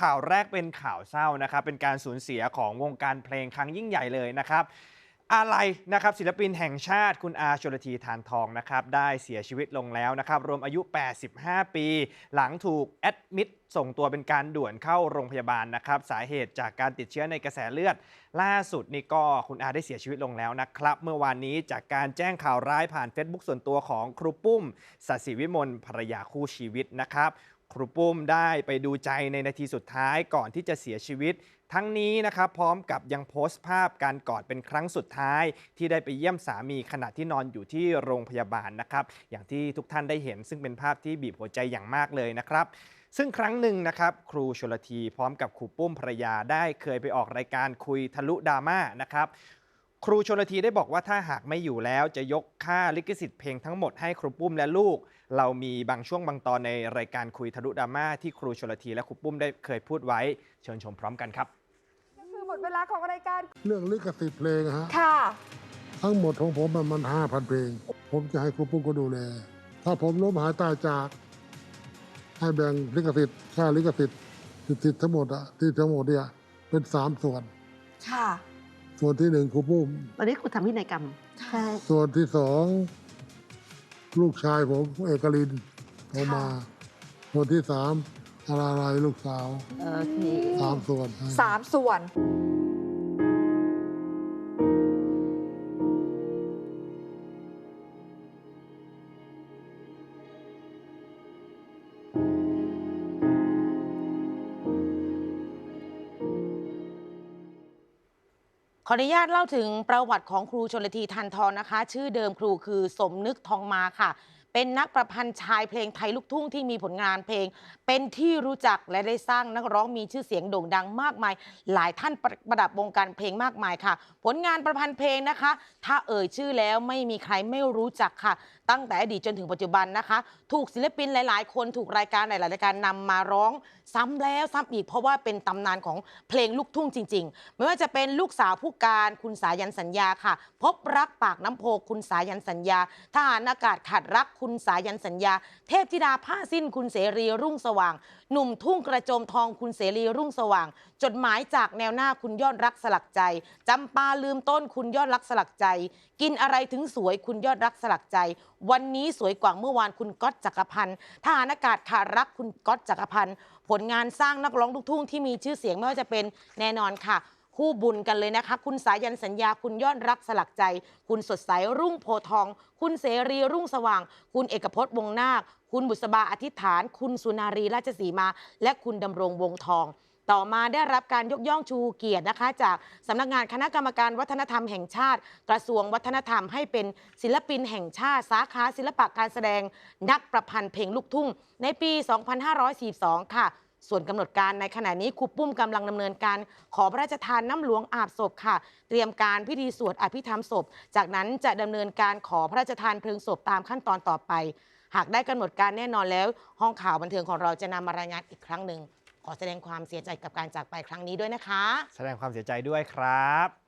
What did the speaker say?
ข่าวแรกเป็นข่าวเศร้านะครับ เป็นการสูญเสียของวงการเพลงครั้งยิ่งใหญ่เลยนะครับอะไรนะครับศิลปินแห่งชาติคุณอาชลทีทานทองนะครับได้เสียชีวิตลงแล้วนะครับรวมอายุ 85 ปี หลังถูกแอดมิดส่งตัวเป็นการด่วนเข้าโรงพยาบาลนะครับสาเหตุจากการติดเชื้อในกระแสเลือด ล่าสุดนี่ก็คุณอาได้เสียชีวิตลงแล้วนะครับ เมื่อวานนี้จากการแจ้งข่าวร้ายผ่าน Facebook ส่วนตัวของครูปุ้มสัสิวิมลภรรยาคู่ชีวิตนะครับ ครูปุ้มได้ไปดูใจในนาทีสุดท้ายก่อนที่จะเสียชีวิต ทั้งนี้นะครับพร้อมกับยังโพสต์ภาพการกอดเป็นครั้งสุดท้าย ที่ได้ไปเยี่ยมสามีขณะที่นอนอยู่ที่โรงพยาบาลนะครับ อย่างที่ทุกท่านได้เห็น ซึ่งเป็นภาพที่บีบหัวใจอย่างมากเลยนะครับซึ่งครั้งหนึ่งนะครับครูชลทีพร้อมกับครูปุ้มภรรยาได้เคยไปออกรายการคุยทะลุดราม่านะครับ ครูชนละทีได้บอกว่าถ้าหากไม่อยู่แล้วจะยกค่าลิขสิทธิ์เพลงทั้งหมดให้ครูปุ้มและลูก เรามีบางช่วงบางตอนในรายการคุยทะลุดราม่าที่ครูชนละทีและครูปุ้มได้เคยพูดไว้ เชิญชมพร้อมกันครับ คือหมดเวลาของรายการเรื่องลิขสิทธิ์เพลงอะฮะค่ะ ทั้งหมดของผมมันมันห้าพันเพลง ผมจะให้ครูปุ้มก็ดูแล ถ้าผมล้มหายตายจาก ให้แบ่งลิขสิทธิ์ค่าลิขสิทธิ์สิทธิ์ทั้งหมดอะที่ทั้งหมดเนี่ยเป็นสามส่วนค่ะ ส่วนที่หนึ่งครูปุ้ม วันนี้ครูทำพินัยกรรม ใช่ ส่วนที่สองลูกชายผมเอกลินเขามา ส่วนที่สามอาราไรลูกสาวโอเค สามส่วนให้ สามส่วน ขออนุญาตเล่าถึงประวัติของครูชนละทีทันทองนะคะ ชื่อเดิมครูคือสมนึกทองมาค่ะ เป็นนักประพันธ์ชายเพลงไทยลูกทุ่งที่มีผลงานเพลง เป็นที่รู้จักและได้สร้างนักร้องมีชื่อเสียงโด่งดังมากมาย หลายท่านประประดับวงการเพลงมากมายค่ะ ผลงานประพันธ์เพลงนะคะ ถ้าเอ่ยชื่อแล้วไม่มีใครไม่รู้จักค่ะ ตั้งแต่อดีตจนถึงปัจจุบันนะคะ ถูกศิลปินหลาย ๆ คนถูกรายการหลาย ๆ รายการนำมาร้องซ้ำแล้วซ้ำอีกเพราะว่าเป็นตำนานของเพลงลูกทุ่งจริง ๆ ไม่ว่าจะเป็นลูกสาวผู้การคุณสายันสัญญาค่ะ พบรักปากน้ำโพคุณสายันสัญญาทหารอากาศขาดรักคุณณสายันสัญญา เทพธิดาผ้าสิ้นคุณเสรีรุ่งสว่าง หนุ่มทุ่งกระโจมทองคุณเสรีรุ่งสว่าง จดหมายจากแนวหน้าคุณยอดรักสลักใจจำปาลืมต้นคุณยอดรักสลักใจ กินอะไรถึงสวยคุณยอดรักสลักใจ วันนี้สวยกว่าเมื่อวานคุณก๊อตจักรพันธ์ทหารอากาศขารักคุณก๊อตจักรพันธ์ผลงานสร้างนักร้องลูกทุ่งที่มีชื่อเสียงไม่ว่าจะเป็นแน่นอนค่ะ คู่บุญกันเลยนะคะ คุณสายันสัญญาคุณยอดรักสลักใจ คุณสดใสรุ่งโพทอง คุณเสรีรุ่งสว่าง คุณเอกพจน์วงนาค คุณบุษบาอธิษฐาน คุณสุนารีราชสีมา และคุณดำรงวงทองต่อมาได้รับการยกย่องชูเกียรตินะคะ จากสำนักงานคณะกรรมการวัฒนธรรมแห่งชาติ กระทรวงวัฒนธรรมให้เป็นศิลปินแห่งชาติ สาขาศิลปะการแสดง นักประพันธ์เพลงลูกทุ่ง ในปี 2542 ค่ะ ส่วนกำหนดการในขณะนี้ครูปุ้มกำลังดำเนินการขอพระราชทานน้ำหลวงอาบศพค่ะ เตรียมการพิธีสวดอภิธรรมศพ จากนั้นจะดำเนินการขอพระราชทานเพลิงศพตามขั้นตอนต่อไป หากได้กำหนดการแน่นอนแล้ว ห้องข่าวบันเทิงของเราจะนำมารายงานอีกครั้งหนึ่งขอแสดงความเสียใจกับการจากไปครั้งนี้ด้วยนะคะ แสดงความเสียใจด้วยครับ